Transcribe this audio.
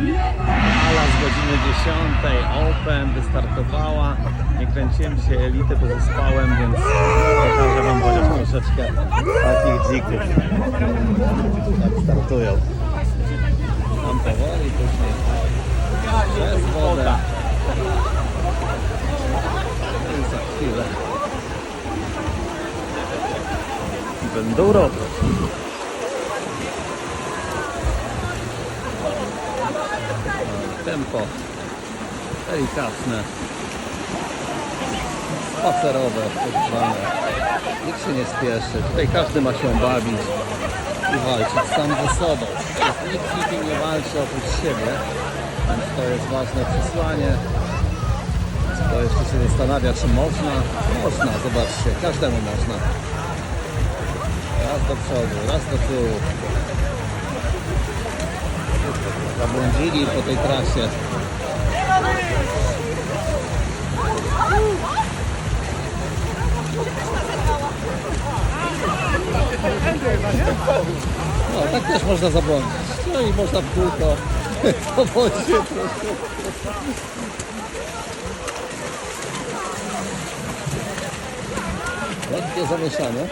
Ala z godziny 10 Open wystartowała. Nie kręciłem się elity, bo zespałem, więc pokażę Wam chociaż troszeczkę takich dzików. Jak startują. Tam powoli, później przez wodę. I za chwilę. Będą tempo delikatne, spacerowe, zwane. Nikt się nie spieszy. Tutaj każdy ma się bawić i walczyć sam ze sobą. Nikt z nikim nie walczy oprócz siebie, więc to jest ważne przesłanie. Kto jeszcze się zastanawia, czy można? Można, zobaczcie, każdemu można. Raz do przodu, raz do tyłu. Zabłądzili po tej trasie. No, tak też można zabłądzić. No i można w kółko po wodzie troszkę. Lekkie zamieszanie.